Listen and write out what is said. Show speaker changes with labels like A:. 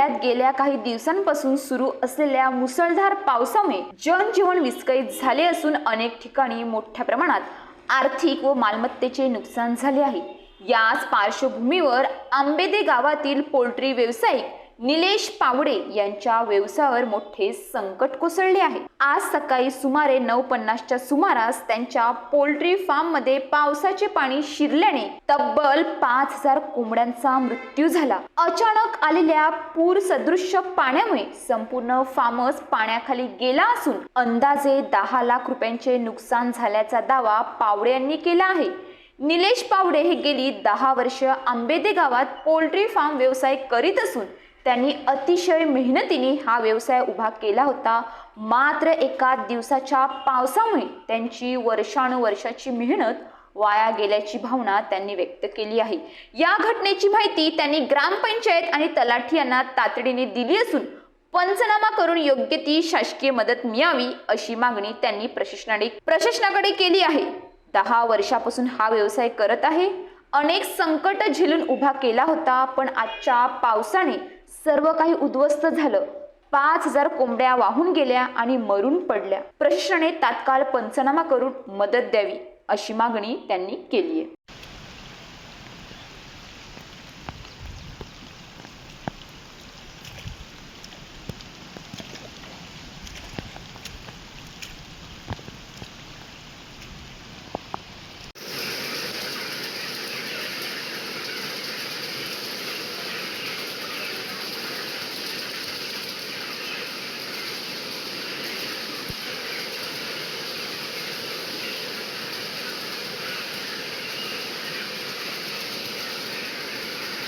A: जिल्ह्यात गेल्या काही दिवसांपासून सुरू असलेल्या मुसळधार पावसामुळे जनजीवन विस्कळीत झाले असून अनेक ठिकाणी मोठ्या प्रमाणात आर्थिक व मालमत्तेचे नुकसान झाले आहे. याच पार्श्वभूमीवर आंबेदे गावातील पोल्ट्री व्यावसायिक निलेश पावडे यांच्या व्यवसायावर मोठे संकट कोसळले आहे. आज सकाळी सुमारे नऊ पन्नासच्या सुमारास त्यांच्या पोल्ट्री फार्ममध्ये पावसाचे पाणी शिरल्याने तब्बल पाच हजार कोंबड्यांचा मृत्यू झाला. अचानक आलेल्या पूर सदृश्य पाण्यामुळे संपूर्ण फार्मच पाण्याखाली गेला असून अंदाजे दहा लाख रुपयांचे नुकसान झाल्याचा दावा पावडे यांनी केला आहे. निलेश पावडे हे गेली दहा वर्ष आंबेदे गावात पोल्ट्री फार्म व्यवसाय करीत असून त्यांनी अतिशय मेहनतीने हा व्यवसाय उभा केला होता. मात्र एका दिवसाच्या पावसामुळे त्यांची वर्षानुवर्षाची मेहनत वाया गेल्याची भावना त्यांनी व्यक्त केली आहे. या घटनेची माहिती त्यांनी ग्रामपंचायत आणि तलाठी यांना तातडीने दिली असून पंचनामा करून योग्य ती शासकीय मदत मिळावी अशी मागणी त्यांनी प्रशासनाने प्रशासनाकडे केली आहे. दहा वर्षापासून हा व्यवसाय करत आहे. अनेक संकट झेलून उभा केला होता पण आजच्या पावसाने सर्व काही उद्ध्वस्त झालं. पाच हजार कोंबड्या वाहून गेल्या आणि मरून पडल्या. प्रशासनाने तात्काळ पंचनामा करून मदत द्यावी अशी मागणी त्यांनी केली आहे